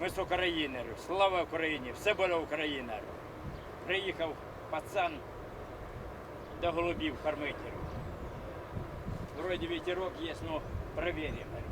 Ми з України. Слава Україні! Все буде Україна. Приїхав пацан до голубів кормити. Вроді вітерок є, ну перевіримо.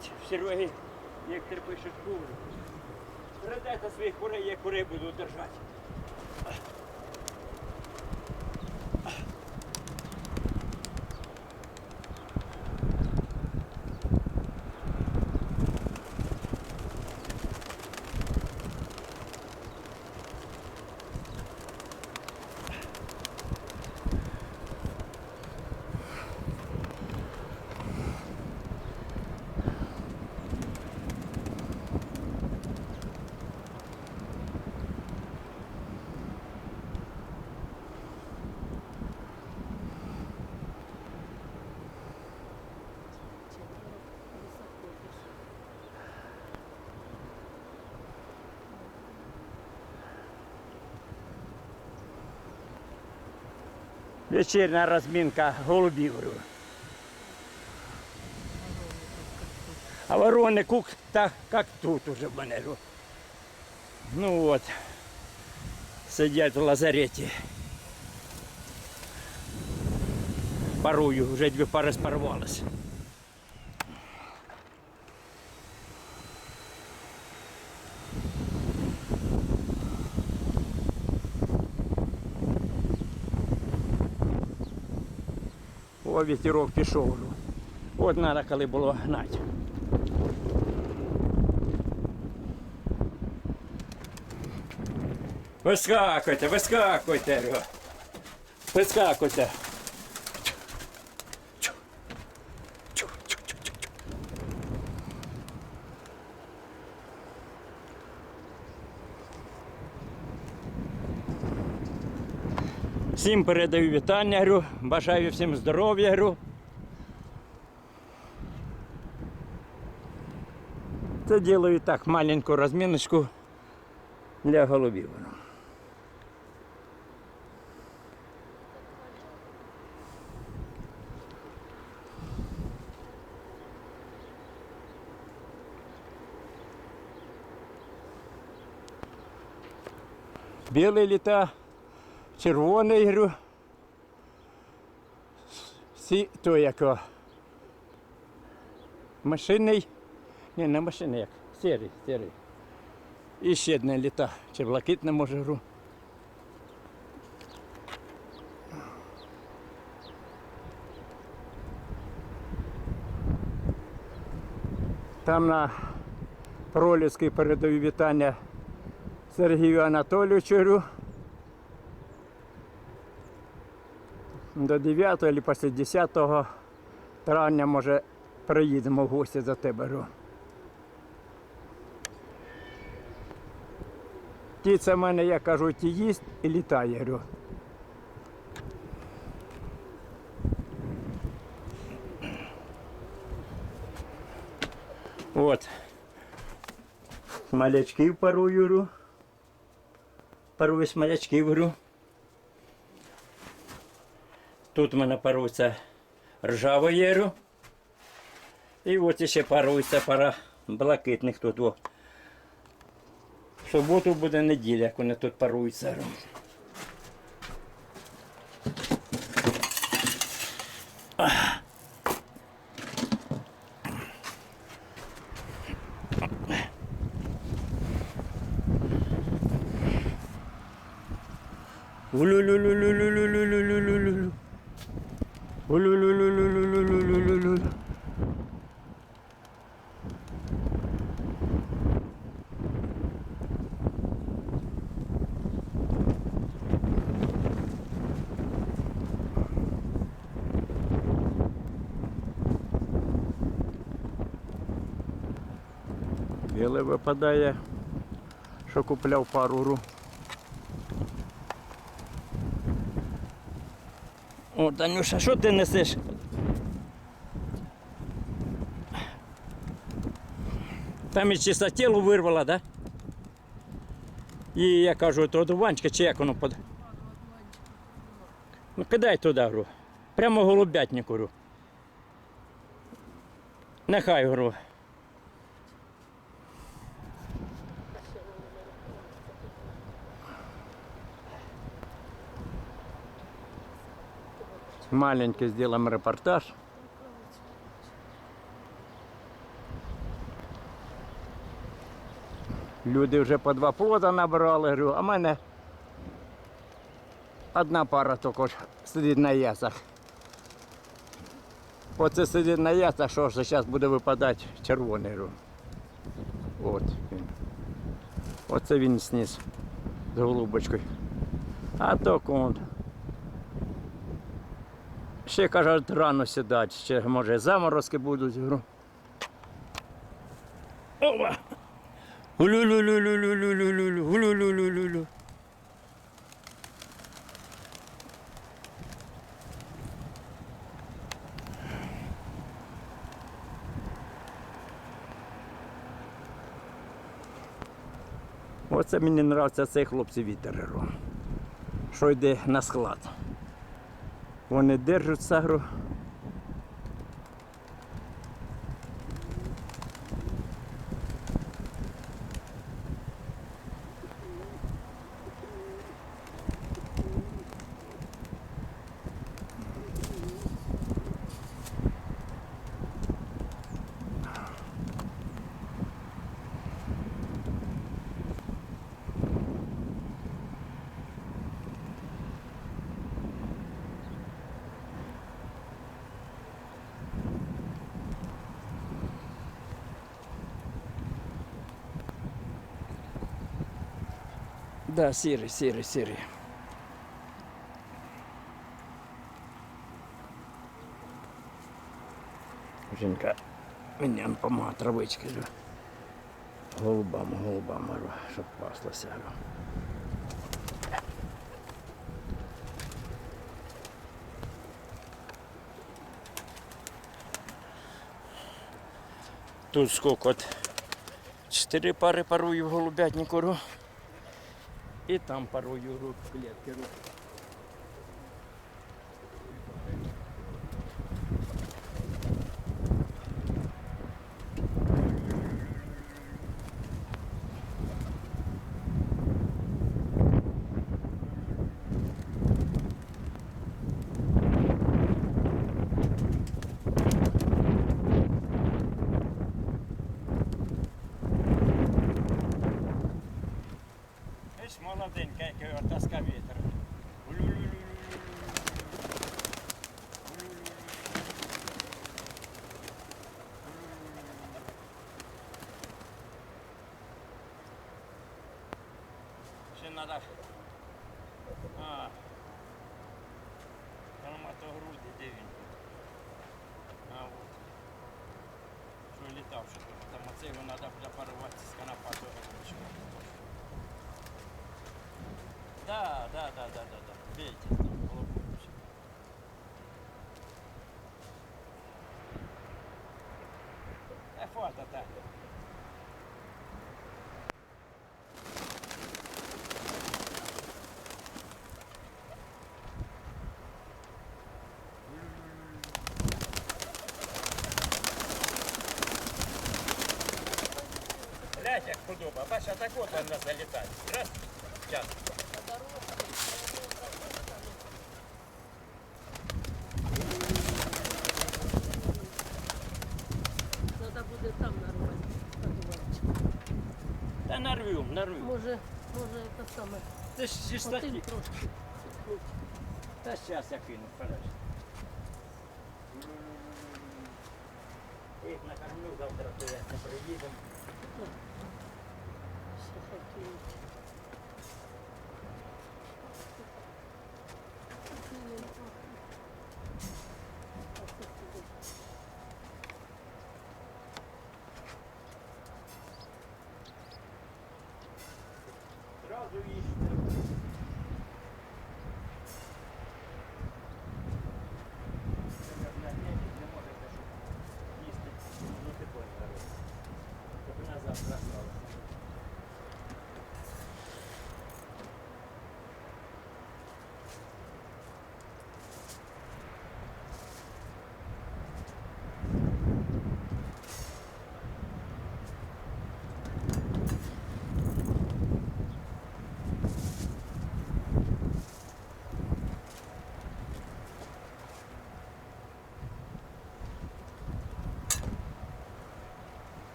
Кажуть, в Серегі, як пишуть кури. Передайте своїх курей, я курей буду держати. Вечірня розмінка голубів. А ворони кук так, як тут уже в мене. Ну от. Сидять в лазареті. Парую, вже дві пари спарувалися. О, вітерок пішов. От треба, коли було гнати. Вискакуйте, вискакуйте. Вискакуйте. Всім передаю вітання, говорю. бажаю всім здоров'я. говорю. Це ділаю так маленьку розміночку для голубів. Білий літа, червоний говорю. Сі, то як машинний, ні, не машинний як, сірий, сірий. І ще одне літа, чи блакитне може гру. Там на Пролівській передаю вітання Сергію Анатолійовичу. До 9 або після 10 травня, може, приїдемо в гості за тебе. говорю. Птиця в мене, я кажу, ті їсть і літає. говорю. От. Смолячків парую. ру. Парую смолячків. Тут в мене парується ржавої. ру. І от ще парується пара блакитних тут. О. В суботу буде неділя, як вони тут паруються. ру. Улю-лю-лю-лю-лю-лю-лю-лю-лю-лю. Біле випадає, що купляв пару ру. О, Танюша, що ти несеш? Там із чистотілу вирвала, да? І я кажу, то одуванчика чи як воно под. Ну кидай туди, гру. Прямо голубятнику, гру. Нехай гру. Маленький сделаем репортаж. Люди вже по два плода набрали, говорю, а в мене одна пара тільки ж сидить на ясах. Оце сидить на ясах, що ж зараз буде випадати червоний ру. От він. Оце він сніс з голубочкою. А то он. Ще кажуть, рано сідати, ще може заморозки будуть. Ова! Улю-лю-лю-лю-лю-лю-лю-лю, улю-лю-лю-лю-лю. Оце мені подобається цей хлопці вітер, що йде на склад. Вони держать сагру. Да, сірий, сірий, сірий. Жінка мені допомагає травички. Голубам, голубам, щоб паслося. Тут сколько от чотири пари парую в голубятнику і там порою в клітки рухають. подоба. Бач, а так от вона залітає. Раз, час. Треба буде там нарвати. Та нарвю, нарвю. Може, може це саме. Ти ж зі Один статті. трошки. Та зараз я кину, подожди. Їх накормлю завтра you.